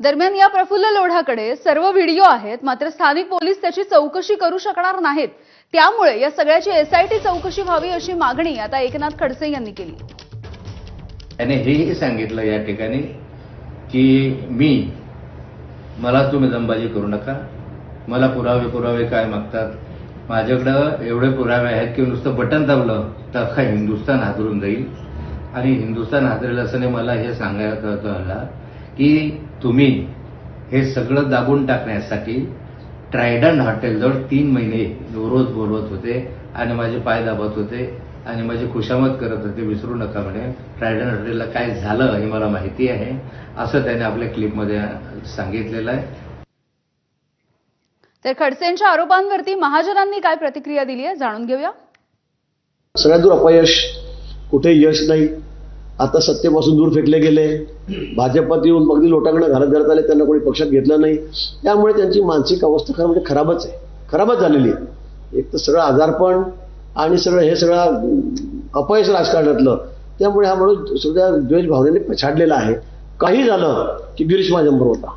दरम्यान या प्रफुल्ल लोढाकडे सर्व व्हिडिओ आहेत मात्र स्थानिक पोलीस त्याची चौकशी करू शकणार नाहीत. त्यामुळे या सगळ्याची एसआयटी चौकशी व्हावी अशी मागणी आता एकनाथ खडसे यांनी केली. त्याने हेही सांगितलं या ठिकाणी की मी मला तुम्ही दमबाजी करू नका. मला पुरावे पुरावे काय मागतात? माझ्याकडं एवढे पुरावे आहेत की नुसतं बटन दाबलं तर अख्खा हिंदुस्थान हादरून जाईल. आणि हिंदुस्थान हादरेल असं नाही मला हे सांगायचं की तुम्ही हे सगळं दाबून टाकण्यासाठी ट्रायडन हॉटेलजवळ तीन महिने रोज बोलवत होते आणि माझे पाय दाबत होते आणि माझी खुशामत करत होते विसरू नका म्हणे. ट्रायडन हॉटेलला काय झालं हे मला माहिती आहे असं त्याने आपल्या क्लिपमध्ये सांगितलेलं आहे. तर खडसेंच्या आरोपांवरती महाजनांनी काय प्रतिक्रिया दिली आहे जाणून घेऊया. सगळ्यात दूर अपयश कुठे यश नाही आता सत्तेपासून दूर फेकले गेले. भाजपात येऊन अगदी लोटांकडे घरात घरात आले त्यांना कोणी पक्षात घेतलं नाही. त्यामुळे त्यांची मानसिक अवस्था खरं म्हणजे खराबच आहे. खराबच झालेली आहे. एक तर सगळं आजारपण आणि सगळं हे सगळं अपयश राजकारणातलं. त्यामुळे हा माणूस सगळ्या द्वेष भावनेने पछाडलेला आहे. काही झालं की गिरीश माझ्याबरोबर होता.